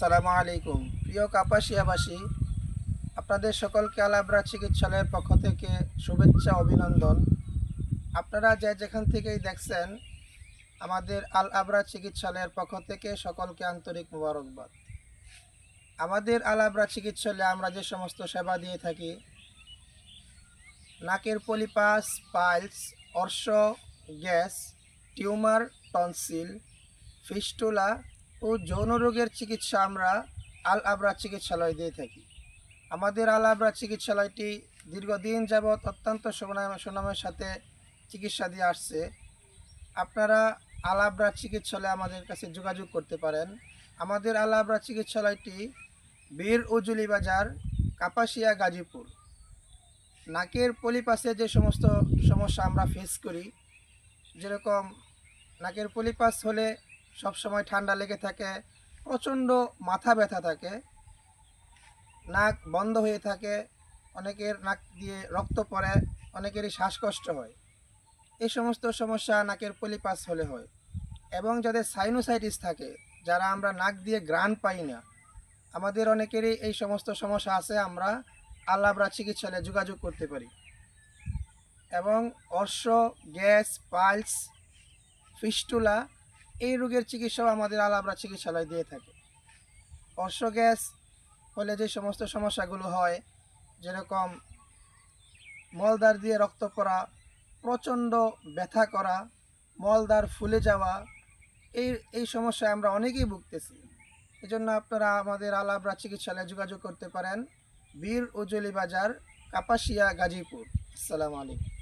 আসসালামু আলাইকুম। প্রিয় কাপাসিয়াবাসী, আপনাদের সকলকে আলাবরা চিকিৎসালয়ের পক্ষ থেকে শুভেচ্ছা, অভিনন্দন। আপনারা যে যেখান থেকেই দেখছেন, আমাদের আল আবরা চিকিৎসালয়ের পক্ষ থেকে সকলকে আন্তরিক মোবারকবাদ। আমাদের আল আবরা চিকিৎসালয়ে আমরা যে সমস্ত সেবা দিয়ে থাকি, নাকের পলিপাস, পাইলস, অর্শ, গ্যাস, টিউমার, টনসিল, ফিস্টুলা ও যৌন রোগের চিকিৎসা আমরা আল আবরা চিকিৎসালয় দিয়ে থাকি। আমাদের আল আবরা চিকিৎসালয়টি দীর্ঘদিন যাবৎ অত্যন্ত সুনাম সুনামের সাথে চিকিৎসা দিয়ে আসছে। আপনারা আল আবরা চিকিৎসালয়ে আমাদের কাছে যোগাযোগ করতে পারেন। আমাদের আল আবরা চিকিৎসালয়টি বীর উজুলি বাজার, কাপাসিয়া, গাজীপুর। নাকের পলিপাসে যে সমস্ত সমস্যা আমরা ফেস করি, যেরকম নাকের পলিপাস হলে সব সময় ঠান্ডা লেগে থাকে, প্রচণ্ড মাথা ব্যথা থাকে, নাক বন্ধ হয়ে থাকে, অনেকের নাক দিয়ে রক্ত পড়ে, অনেকেরই শ্বাসকষ্ট হয়। এই সমস্ত সমস্যা নাকের পলিপাস হলে হয় এবং যাদের সাইনোসাইটিস থাকে, যারা আমরা নাক দিয়ে গ্রান পাই না, আমাদের অনেকেরই এই সমস্ত সমস্যা আছে, আমরা আল্লাবরা চিকিৎসালয়ে যোগাযোগ করতে পারি। এবং অর্শ, গ্যাস পাইলস ফিস্টুলা এই রোগের চিকিৎসাও আমাদের আলাবরা চিকিৎসালয় দিয়ে থাকে। অশ্ব গ্যাস হলে যে সমস্ত সমস্যাগুলো হয়, যেরকম মলদার দিয়ে রক্ত পড়া, প্রচণ্ড ব্যথা করা মলদার ফুলে যাওয়া, এই এই সমস্যায় আমরা অনেকেই ভুগতেছি। এজন্য আপনারা আমাদের আলাবরা চিকিৎসালয়ে যোগাযোগ করতে পারেন। বীর উজলি বাজার, কাপাসিয়া, গাজীপুর। আসসালামু আলাইকুম।